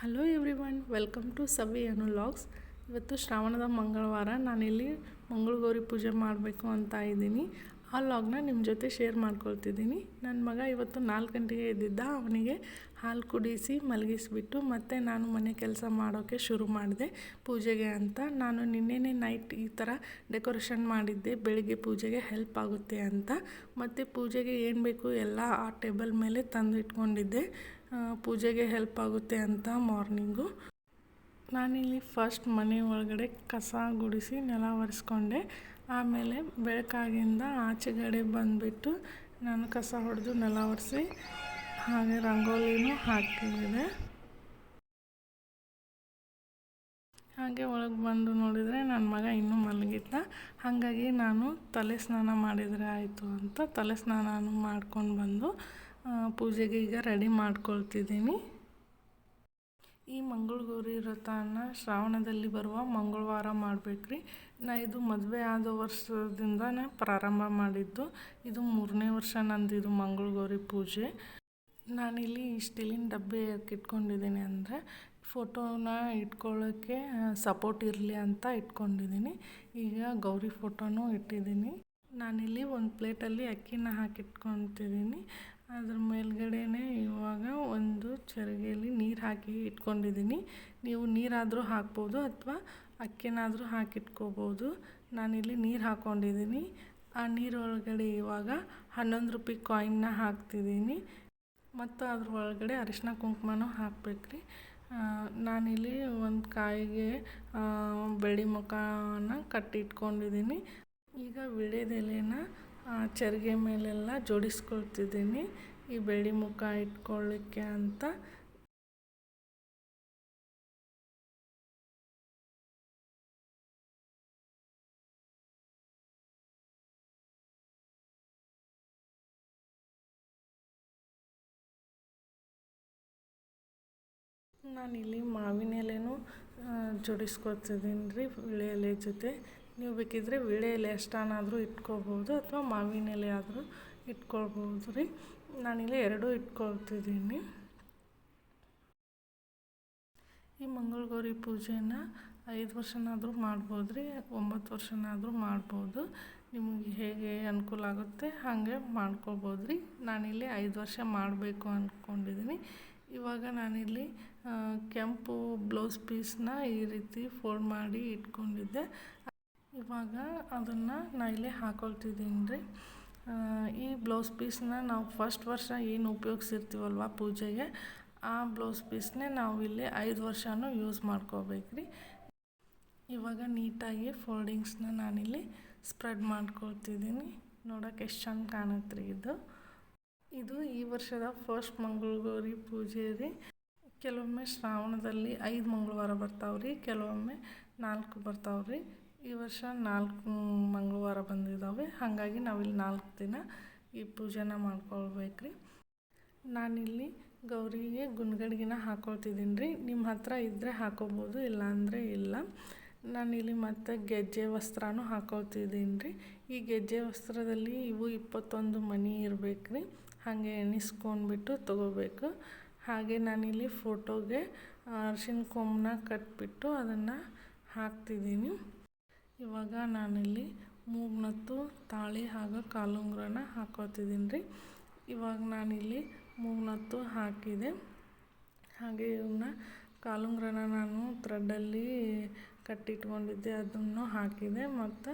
Hello everyone welcome to Savi Anu logs ಇವತ್ತು ಶ್ರಾವಣದ ಮಂಗಳವಾರ, ನಾನಿಲ್ಲಿ ಮಂಗಳಗೌರಿ ಪೂಜೆ ಮಾಡಬೇಕು ಅಂತ ಇದ್ದೀನಿ. ಆ ಲಾಗ್ನ ನಿಮ್ಮ ಜೊತೆ ಶೇರ್ ಮಾಡ್ಕೊಳ್ತಿದ್ದೀನಿ. ನನ್ನ ಮಗ ಇವತ್ತು ನಾಲ್ಕು ಗಂಟೆಗೆ ಇದ್ದಿದ್ದ ಅವನಿಗೆ ಹಾಲು ಕುಡಿಸಿ ಮಲಗಿಸಿಬಿಟ್ಟು ಮತ್ತೆ ನಾನು ಮನೆ ಕೆಲಸ ಮಾಡೋಕ್ಕೆ ಶುರು ಮಾಡಿದೆ ಪೂಜೆಗೆ ಅಂತ. ನಾನು ನಿನ್ನೆನೇ ನೈಟ್ ಈ ಥರ ಡೆಕೋರೇಷನ್ ಮಾಡಿದ್ದೆ. ಬೆಳಿಗ್ಗೆ ಪೂಜೆಗೆ ಹೆಲ್ಪ್ ಆಗುತ್ತೆ ಅಂತ. ಮತ್ತು ಪೂಜೆಗೆ ಏನು ಬೇಕು ಎಲ್ಲ ಆ ಟೇಬಲ್ ಮೇಲೆ ತಂದು ಇಟ್ಕೊಂಡಿದ್ದೆ ಪೂಜೆಗೆ ಹೆಲ್ಪ್ ಆಗುತ್ತೆ ಅಂತ ಮಾರ್ನಿಂಗು ನಾನಿಲ್ಲಿ ಫಸ್ಟ್ ಮನೆ ಒಳಗಡೆ ಕಸ ಗುಡಿಸಿ ನೆಲ ಒರೆಸ್ಕೊಂಡೆ. ಆಮೇಲೆ ಬೆಳಕಾಗಿಂದ ಆಚೆಗಡೆ ಬಂದುಬಿಟ್ಟು ನಾನು ಕಸ ಹೊಡೆದು ನೆಲ ಒರೆಸಿ ಹಾಗೆ ರಂಗೋಲಿನೂ ಹಾಕಿದೆ ಹಾಗೆ ಒಳಗೆ ಬಂದು ನೋಡಿದರೆ ನನ್ನ ಮಗ ಇನ್ನೂ ಮಲಗಿದ್ದ ಹಾಗಾಗಿ ನಾನು ತಲೆ ಸ್ನಾನ ಮಾಡಿದರೆ ಆಯಿತು ಅಂತ ತಲೆ ಸ್ನಾನ ಮಾಡ್ಕೊಂಡು ಬಂದು ಪೂಜೆಗೆ ಈಗ ರೆಡಿ ಮಾಡ್ಕೊಳ್ತಿದ್ದೀನಿ. ಈ ಮಂಗಳಗೌರಿ ವ್ರತನ ಶ್ರಾವಣದಲ್ಲಿ ಬರುವ ಮಂಗಳವಾರ ಮಾಡಬೇಕ್ರಿ. ನಾ ಇದು ಮದುವೆ ಆದ ವರ್ಷದಿಂದನೇ ಪ್ರಾರಂಭ ಮಾಡಿದ್ದು. ಇದು ಮೂರನೇ ವರ್ಷ ನಂದು ಇದು ಮಂಗಳಗೌರಿ ಪೂಜೆ. ನಾನಿಲ್ಲಿ ಸ್ಟೀಲಿನ ಡಬ್ಬಿ ಇಟ್ಕೊಂಡಿದ್ದೀನಿ ಅಂದರೆ ಫೋಟೋನ ಇಟ್ಕೊಳ್ಳೋಕ್ಕೆ ಸಪೋರ್ಟ್ ಇರಲಿ ಅಂತ ಇಟ್ಕೊಂಡಿದ್ದೀನಿ. ಈಗ ಗೌರಿ ಫೋಟೋನೂ ಇಟ್ಟಿದ್ದೀನಿ. ನಾನಿಲ್ಲಿ ಒಂದು ಪ್ಲೇಟಲ್ಲಿ ಅಕ್ಕಿನ ಹಾಕಿಟ್ಕೊತಿದ್ದೀನಿ. ಅದ್ರ ಮೇಲ್ಗಡೆನೆ ಇವಾಗ ಒಂದು ಚರಿಗೆಯಲ್ಲಿ ನೀರು ಹಾಕಿ ಇಟ್ಕೊಂಡಿದ್ದೀನಿ ನೀವು ನೀರಾದರೂ ಹಾಕ್ಬೋದು ಅಥವಾ ಅಕ್ಕಿನಾದರೂ ಹಾಕಿಟ್ಕೋಬೋದು. ನಾನಿಲ್ಲಿ ನೀರು ಹಾಕ್ಕೊಂಡಿದ್ದೀನಿ ಆ ನೀರೊಳಗಡೆ ಇವಾಗ ಹನ್ನೊಂದು ರೂಪಾಯಿ ಕಾಯಿನ್ನ ಹಾಕ್ತಿದ್ದೀನಿ ಮತ್ತು ಅದ್ರ ಒಳಗಡೆ ಅರಿಶಿನ ಕುಂಕುಮನೂ ಹಾಕ್ಬೇಕ್ರಿ. ನಾನಿಲ್ಲಿ ಒಂದು ಕಾಯಿಗೆ ಬೆಳ್ಳಿ ಮುಖನ ಕಟ್ಟಿ ಇಟ್ಕೊಂಡಿದ್ದೀನಿ ಈಗ ವಿಳ್ಯದೆಲೆನ ಚರಿಗೆ ಮೇಲೆಲ್ಲ ಜೋಡಿಸ್ಕೊಳ್ತಿದ್ದೀನಿ. ಈ ಬೆಳ್ಳಿ ಮುಖ ಇಟ್ಕೊಳ್ಳಿಕ್ಕೆ ಅಂತ. ನಾನಿಲ್ಲಿ ಮಾವಿನ ಎಲೆನೂ ಜೋಡಿಸ್ಕೊತಿದ್ದೀನಿ ರೀ ವಿಳೆ ಎಲೆ ಜೊತೆ. ನೀವು ಬೇಕಿದ್ದರೆ ವೀಳೆಯಲ್ಲಿ ಎಷ್ಟಾನಾದರೂ ಇಟ್ಕೋಬೋದು ಅಥವಾ ಮಾವಿನ ಎಲೆ ಆದರೂ ಇಟ್ಕೊಳ್ಬೋದು ರೀ. ನಾನಿಲ್ಲಿ ಎರಡೂ ಇಟ್ಕೊಳ್ತಿದ್ದೀನಿ. ಈ ಮಂಗಳಗೌರಿ ಪೂಜೆನ ಐದು ವರ್ಷನಾದರೂ ಮಾಡ್ಬೋದು ರೀ, ಒಂಬತ್ತು ವರ್ಷನಾದರೂ ಮಾಡ್ಬೋದು. ನಿಮಗೆ ಹೇಗೆ ಅನುಕೂಲ ಆಗುತ್ತೆ ಹಾಗೆ ಮಾಡ್ಕೋಬೋದು ರೀ. ನಾನಿಲ್ಲಿ ಐದು ವರ್ಷ ಮಾಡಬೇಕು ಅಂದ್ಕೊಂಡಿದ್ದೀನಿ ಇವಾಗ ನಾನಿಲ್ಲಿ ಕೆಂಪು ಬ್ಲೌಸ್ ಪೀಸ್ನ ಈ ರೀತಿ ಫೋಲ್ಡ್ ಮಾಡಿ ಇಟ್ಕೊಂಡಿದ್ದೆ. ಇವಾಗ ಅದನ್ನು ನಾ ಇಲ್ಲೇ ಹಾಕೊಳ್ತಿದ್ದೀನಿ ರೀ. ಈ ಬ್ಲೌಸ್ ಪೀಸ್ನ ನಾವು ಫಸ್ಟ್ ವರ್ಷ ಏನು ಉಪಯೋಗಿಸಿರ್ತೀವಲ್ವ ಪೂಜೆಗೆ, ಆ ಬ್ಲೌಸ್ ಪೀಸ್ನೇ ನಾವು ಇಲ್ಲಿ ಐದು ವರ್ಷನೂ ಯೂಸ್ ಮಾಡ್ಕೋಬೇಕು ರೀ. ಇವಾಗ ನೀಟಾಗಿ ಫೋಲ್ಡಿಂಗ್ಸ್ನ ನಾನಿಲ್ಲಿ ಸ್ಪ್ರೆಡ್ ಮಾಡ್ಕೊಳ್ತಿದ್ದೀನಿ. ನೋಡೋಕೆ ಎಷ್ಟು ಚೆಂದ ಕಾಣುತ್ತೆ ರೀ ಇದು. ಇದು ಈ ವರ್ಷದ ಫಸ್ಟ್ ಮಂಗಳಗೌರಿ ಪೂಜೆ ರೀ. ಕೆಲವೊಮ್ಮೆ ಶ್ರಾವಣದಲ್ಲಿ ಐದು ಮಂಗಳವಾರ ಬರ್ತಾವ್ರಿ, ಕೆಲವೊಮ್ಮೆ ನಾಲ್ಕು ಬರ್ತಾವ್ರಿ. ಈ ವರ್ಷ ನಾಲ್ಕು ಮಂಗಳವಾರ ಬಂದಿದ್ದಾವೆ ಹಾಗಾಗಿ ನಾವಿಲ್ಲಿ ನಾಲ್ಕು ದಿನ ಈ ಪೂಜೆನ ಮಾಡ್ಕೊಳ್ಬೇಕು ರೀ ನಾನಿಲ್ಲಿ ಗೌರಿಗೆ ಗುಂಡ್ಗಡ್ಗಿನ ಹಾಕೊಳ್ತಿದ್ದೀನಿ ರೀ ನಿಮ್ಮ ಹತ್ರ ಇದ್ದರೆ ಹಾಕೋಬೋದು, ಇಲ್ಲಾಂದರೆ ಇಲ್ಲ. ನಾನಿಲ್ಲಿ ಮತ್ತು ಗೆಜ್ಜೆ ವಸ್ತ್ರನೂ ಹಾಕೊಳ್ತಿದ್ದೀನಿ ರೀ ಈ ಗೆಜ್ಜೆ ವಸ್ತ್ರದಲ್ಲಿ ಇವು ಇಪ್ಪತ್ತೊಂದು ಮನಿ ಇರಬೇಕು ರೀ ಹಾಗೆ ಎಣಿಸ್ಕೊಂಡ್ಬಿಟ್ಟು ತೊಗೋಬೇಕು. ಹಾಗೆ ನಾನಿಲ್ಲಿ ಫೋಟೋಗೆ ಅರ್ಶಿನ ಕೊಂಬನ ಕಟ್ಬಿಟ್ಟು ಅದನ್ನು ಹಾಕ್ತಿದ್ದೀನಿ ಇವಾಗ ನಾನಿಲ್ಲಿ ಮೂಗ್ನತ್ತು, ತಾಳಿ ಹಾಗೂ ಕಾಲುಂಗುರನ ಹಾಕೋತಿದ್ದೀನಿ ರೀ ಇವಾಗ ನಾನಿಲ್ಲಿ ಮೂಗ್ನತ್ತು ಹಾಕಿದೆ. ಹಾಗೆ ಇವನ್ನ ಕಾಲುಂಗ್ರನ ನಾನು ಥ್ರೆಡ್ಡಲ್ಲಿ ಕಟ್ಟಿಟ್ಕೊಂಡಿದ್ದೆ, ಅದನ್ನು ಹಾಕಿದೆ ಮತ್ತು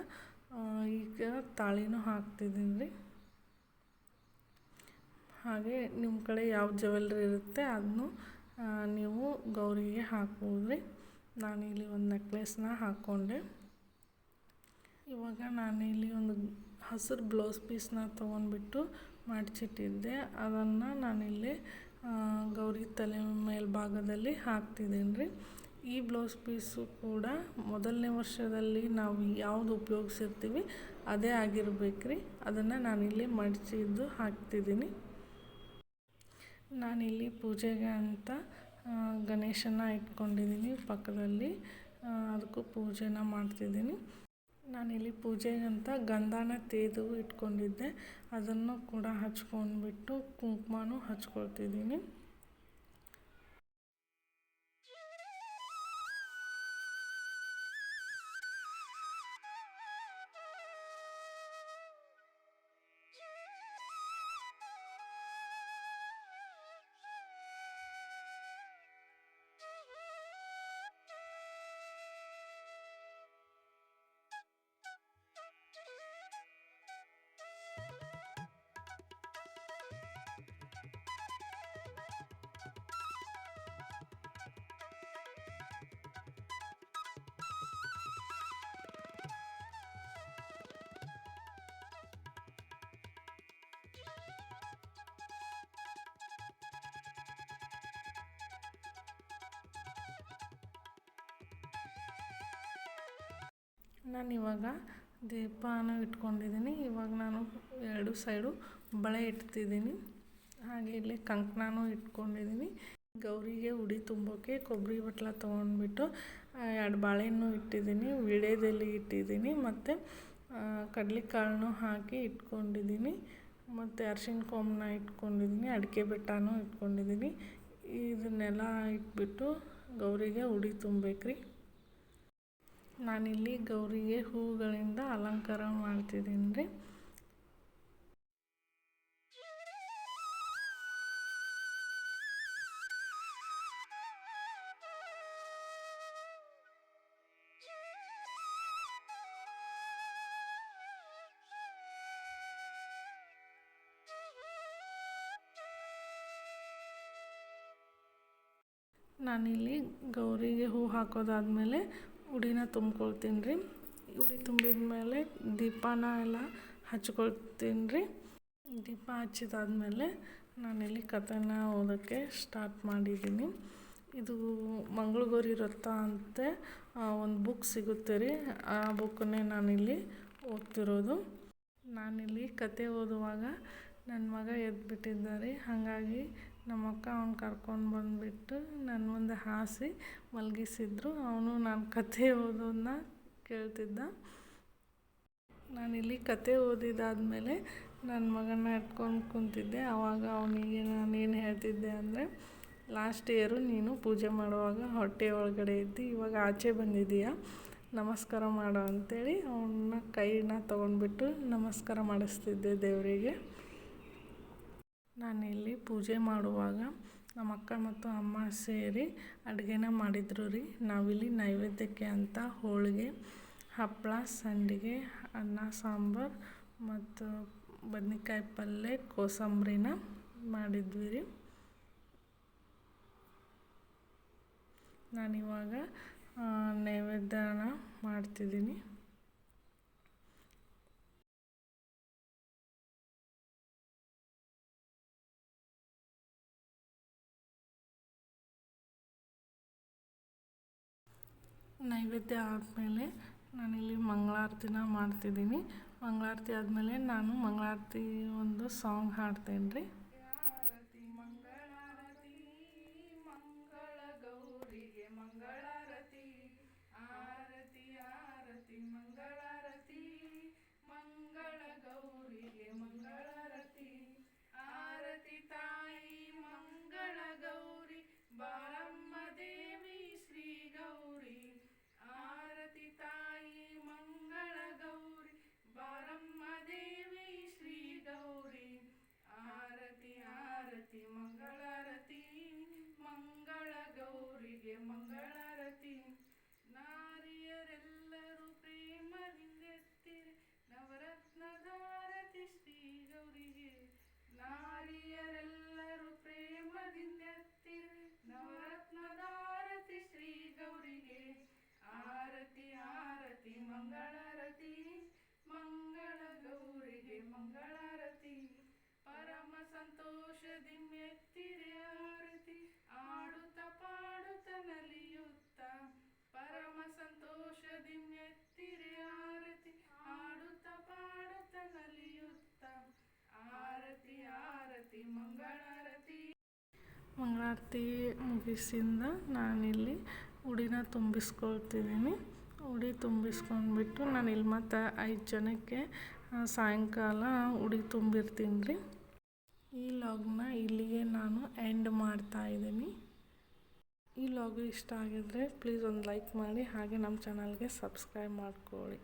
ಈಗ ತಾಳಿನೂ ಹಾಕ್ತಿದ್ದೀನಿ ರೀ ಹಾಗೆ ನಿಮ್ಮ ಕಡೆ ಯಾವ ಜ್ಯುವೆಲ್ರಿ ಇರುತ್ತೆ ಅದನ್ನು ನೀವು ಗೌರಿಗೆ ಹಾಕ್ಬೋದು ರೀ ನಾನಿಲ್ಲಿ ಒಂದು ನೆಕ್ಲೆಸ್ನ ಹಾಕ್ಕೊಂಡೆ. ಇವಾಗ ಇಲ್ಲಿ ಒಂದು ಹಸಿರು ಬ್ಲೌಸ್ ಪೀಸ್ನ ತೊಗೊಂಡ್ಬಿಟ್ಟು ಮಡಚಿಟ್ಟಿದ್ದೆ. ಅದನ್ನು ನಾನಿಲ್ಲಿ ಗೌರಿ ತಲೆ ಮೇಲ್ಭಾಗದಲ್ಲಿ ಹಾಕ್ತಿದ್ದೀನಿ ರೀ ಈ ಬ್ಲೌಸ್ ಪೀಸು ಕೂಡ ಮೊದಲನೇ ವರ್ಷದಲ್ಲಿ ನಾವು ಯಾವುದು ಉಪಯೋಗಿಸಿರ್ತೀವಿ, ಅದೇ ಆಗಿರ್ಬೇಕು ರೀ ಅದನ್ನು ನಾನಿಲ್ಲಿ ಮಡಚಿದ್ದು ಹಾಕ್ತಿದ್ದೀನಿ ನಾನಿಲ್ಲಿ ಪೂಜೆಗೆ ಅಂತ ಗಣೇಶನ ಇಟ್ಕೊಂಡಿದ್ದೀನಿ ಪಕ್ಕದಲ್ಲಿ. ಅದಕ್ಕೂ ಪೂಜೆನ ಮಾಡ್ತಿದ್ದೀನಿ ನಾನಿಲ್ಲಿ ಪೂಜೆಗಂತ ಗಂಧನ ತೇದು ಇಟ್ಕೊಂಡಿದ್ದೆ. ಅದನ್ನು ಕೂಡ ಹಚ್ಕೊಂಡ್ಬಿಟ್ಟು ಕುಂಕುಮನೂ ಹಚ್ಕೊಳ್ತಿದ್ದೀನಿ. ನಾನು ಇವಾಗ ದೀಪನೂ ಇಟ್ಕೊಂಡಿದ್ದೀನಿ. ಇವಾಗ ನಾನು ಎರಡು ಸೈಡು ಬಳೆ ಇಡ್ತಿದ್ದೀನಿ ಹಾಗೆ ಇಲ್ಲಿ ಕಂಕಣನೂ ಇಟ್ಕೊಂಡಿದ್ದೀನಿ. ಗೌರಿಗೆ ಉಡಿ ತುಂಬೋಕ್ಕೆ ಕೊಬ್ಬರಿ ಬಟ್ಲ ತೊಗೊಂಡ್ಬಿಟ್ಟು ಎರಡು ಬಾಳೆಹಣ್ಣು ಇಟ್ಟಿದ್ದೀನಿ. ವೀಳ್ಯದೆಲೆ ಇಟ್ಟಿದ್ದೀನಿ. ಮತ್ತು ಕಡಲೆಕಾಳನ್ನೂ ಹಾಕಿ ಇಟ್ಕೊಂಡಿದ್ದೀನಿ. ಮತ್ತು ಅರ್ಶಿಣ ಕೊಂಬನ್ನ ಇಟ್ಕೊಂಡಿದ್ದೀನಿ. ಅಡಿಕೆ ಬೆಟ್ಟನೂ ಇಟ್ಕೊಂಡಿದ್ದೀನಿ. ಇದನ್ನೆಲ್ಲ ಇಟ್ಬಿಟ್ಟು ಗೌರಿಗೆ ಉಡಿ ತುಂಬೇಕು ರೀ ನಾನಿಲ್ಲಿ ಗೌರಿಗೆ ಹೂಗಳಿಂದ ಅಲಂಕಾರ ಮಾಡ್ತಿದ್ದೀನಿ ರೀ. ನಾನಿಲ್ಲಿ ಗೌರಿಗೆ ಹೂ ಹಾಕೋದಾದ್ಮೇಲೆ ಉಡಿನ ತುಂಬ್ಕೊಳ್ತೀನಿ ರೀ. ಉಡಿ ತುಂಬಿದ ಮೇಲೆ ದೀಪನ ಎಲ್ಲ ಹಚ್ಕೊಳ್ತೀನಿ ರೀ. ದೀಪ ಹಚ್ಚಿದಾದ್ಮೇಲೆ ನಾನಿಲ್ಲಿ ಕಥೆನ ಓದೋಕ್ಕೆ ಸ್ಟಾರ್ಟ್ ಮಾಡಿದ್ದೀನಿ. ಇದು ಮಂಗಳಗೌರಿ ವೃತ್ತ ಅಂತ ಒಂದು ಬುಕ್ ಸಿಗುತ್ತೆ ರೀ. ಆ ಬುಕ್ಕನ್ನೇ ನಾನಿಲ್ಲಿ ಓದ್ತಿರೋದು. ನಾನಿಲ್ಲಿ ಕತೆ ಓದುವಾಗ ನನ್ನ ಮಗ ಎದ್ದುಬಿಟ್ಟಿದ್ದಾರೆ ಹಾಗಾಗಿ ನಮ್ಮ ಅಕ್ಕ ಅವ್ನು ಕರ್ಕೊಂಡು ಬಂದುಬಿಟ್ಟು ನನ್ನ ಮುಂದೆ ಹಾಸಿ ಮಲಗಿಸಿದ್ರು. ಅವನು ನಾನು ಕತೆ ಓದೋದನ್ನ ಕೇಳ್ತಿದ್ದ. ನಾನಿಲ್ಲಿ ಕತೆ ಓದಿದಾದಮೇಲೆ ನನ್ನ ಮಗನ ಇಟ್ಕೊಂಡು ಕುಂತಿದ್ದೆ. ಆವಾಗ ಅವನಿಗೆ ನಾನೇನು ಹೇಳ್ತಿದ್ದೆ ಅಂದರೆ, ಲಾಸ್ಟ್ ಇಯರು ನೀನು ಪೂಜೆ ಮಾಡುವಾಗ ಹೊಟ್ಟೆ ಒಳಗಡೆ ಇದ್ದು ಇವಾಗ ಆಚೆ ಬಂದಿದ್ದೀಯ? ನಮಸ್ಕಾರ ಮಾಡು ಅಂತೇಳಿ ಅವನ್ನ ಕೈನ ತೊಗೊಂಡ್ಬಿಟ್ಟು ನಮಸ್ಕಾರ ಮಾಡಿಸ್ತಿದ್ದೆ ದೇವರಿಗೆ. ನಾನಿಲ್ಲಿ ಪೂಜೆ ಮಾಡುವಾಗ ನಮ್ಮ ಅಕ್ಕ ಮತ್ತು ಅಮ್ಮ ಸೇರಿ ಅಡುಗೆನ ಮಾಡಿದ್ರು ರೀ. ನಾವಿಲ್ಲಿ ನೈವೇದ್ಯಕ್ಕೆ ಅಂತ ಹೋಳಿಗೆ ಹಪ್ಪಳ ಸಂಡಿಗೆ, ಅನ್ನ, ಸಾಂಬಾರು ಮತ್ತು ಬದ್ನೆಕಾಯಿ ಪಲ್ಯ ಕೋಸಂಬರಿನ ಮಾಡಿದ್ವಿ ರೀ. ನಾನಿವಾಗ ನೈವೇದ್ಯನ ಮಾಡ್ತಿದ್ದೀನಿ. ನೈವೇದ್ಯ ಆದಮೇಲೆ ನಾನಿಲ್ಲಿ ಮಂಗಳಾರತಿನ ಮಾಡ್ತಿದ್ದೀನಿ. ಮಂಗಳಾರತಿ ಆದಮೇಲೆ ನಾನು ಮಂಗಳಾರತಿ ಒಂದು ಸಾಂಗ್ ಹಾಡ್ತೇನೆ ರೀ ಮಂಗಳಾರತಿ ಮುಗಿಸಿಂದ ನಾನಿಲ್ಲಿ ಉಡಿನ ತುಂಬಿಸ್ಕೊಳ್ತಿದ್ದೀನಿ. ಉಡಿ ತುಂಬಿಸ್ಕೊಂಡ್ಬಿಟ್ಟು ನಾನು ಇಲ್ಲಿ ಮತ್ತು ಐದು ಜನಕ್ಕೆ ಸಾಯಂಕಾಲ ಉಡಿ ತುಂಬಿರ್ತೀನಿ ರೀ. ಈ ಲಾಗ್ನ ಇಲ್ಲಿಗೆ ನಾನು ಎಂಡ್ ಮಾಡ್ತಾ ಇದ್ದೀನಿ. ಈ ಲಾಗು ಇಷ್ಟ ಆಗಿದ್ರೆ ಪ್ಲೀಸ್ ಒಂದು ಲೈಕ್ ಮಾಡಿ ಹಾಗೆ ನಮ್ಮ ಚಾನಲ್ಗೆ ಸಬ್ಸ್ಕ್ರೈಬ್ ಮಾಡ್ಕೊಳ್ಳಿ.